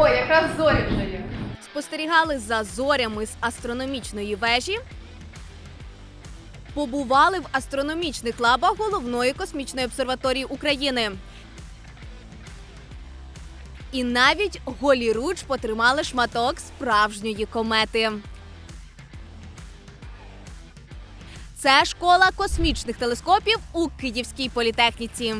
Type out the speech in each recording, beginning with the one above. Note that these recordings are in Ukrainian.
Ой, якраз зорі вже є. спостерігали за зорями з астрономічної вежі, побували в астрономічних лабах головної космічної обсерваторії України. І навіть голіруч потримали шматок справжньої комети. Це школа космічних телескопів у Київській політехніці.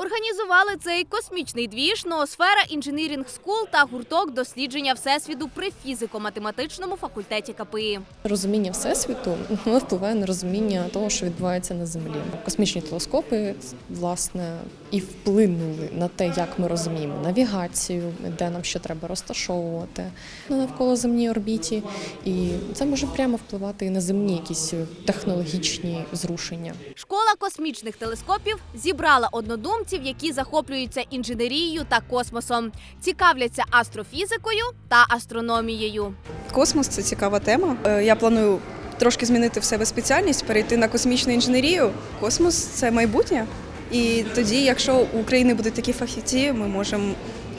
Організували цей космічний двіж Ноосфера Інженірінг Скул та гурток дослідження всесвіту при фізико-математичному факультеті КПІ. Розуміння всесвіту впливає на розуміння того, що відбувається на землі. Космічні телескопи власне і вплинули на те, як ми розуміємо навігацію, де нам що треба розташовувати на навколоземній орбіті, і це може прямо впливати і на земні якісь технологічні зрушення. Школа космічних телескопів зібрала однодумців, які захоплюються інженерією та космосом, цікавляться астрофізикою та астрономією. Космос це цікава тема. Е, Я планую трошки змінити в себе спеціальність, перейти на космічну інженерію. Космос це майбутнє. І тоді, якщо у України будуть такі фахівці, ми можемо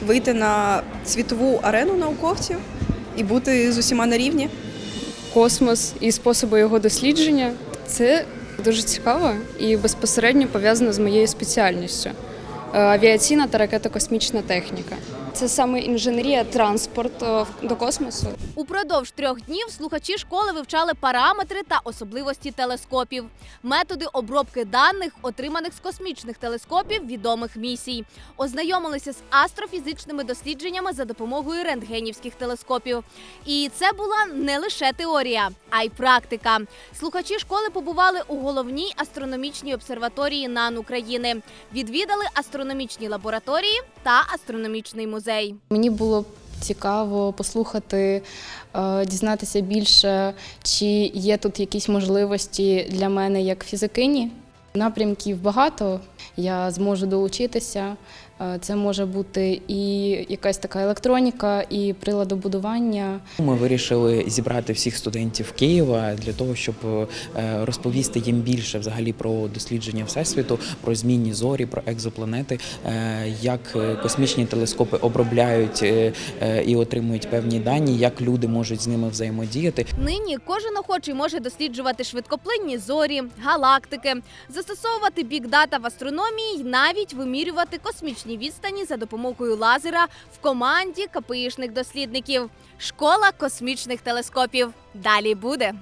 вийти на світову арену науковців і бути з усіма на рівні. космос і способи його дослідження. Це дуже цікаво і безпосередньо пов'язана з моєю спеціальністю. Е, Авіаційна та ракетокосмічна техніка. Це саме інженерія, транспорт е, до космосу. Упродовж трьох днів слухачі школи вивчали параметри та особливості телескопів, методи обробки даних, отриманих з космічних телескопів відомих місій, ознайомилися з астрофізичними дослідженнями за допомогою рентгенівських телескопів. І це була не лише теорія, а й практика. Слухачі школи побували у головній астрономічній обсерваторії НАН України, відвідали астрономічні лабораторії та астрономічний музей. Мені було цікаво послухати, е, дізнатися більше, чи є тут якісь можливості для мене як фізикині. Напрямків багато, я зможу долучитися. Е, Це може бути і якась така електроніка, і приладобудування. Ми вирішили зібрати всіх студентів Києва для того, щоб е, розповісти їм більше взагалі про дослідження всесвіту, про змінні зорі, про екзопланети, е, як космічні телескопи обробляють і отримують певні дані, як люди можуть з ними взаємодіяти. Нині кожен охочий може досліджувати швидкоплинні зорі, галактики, застосовувати бікдата в астрономії й навіть вимірювати космічні відстані за допомогою лазера в команді КПІшних дослідників. Школа космічних телескопів. Далі буде.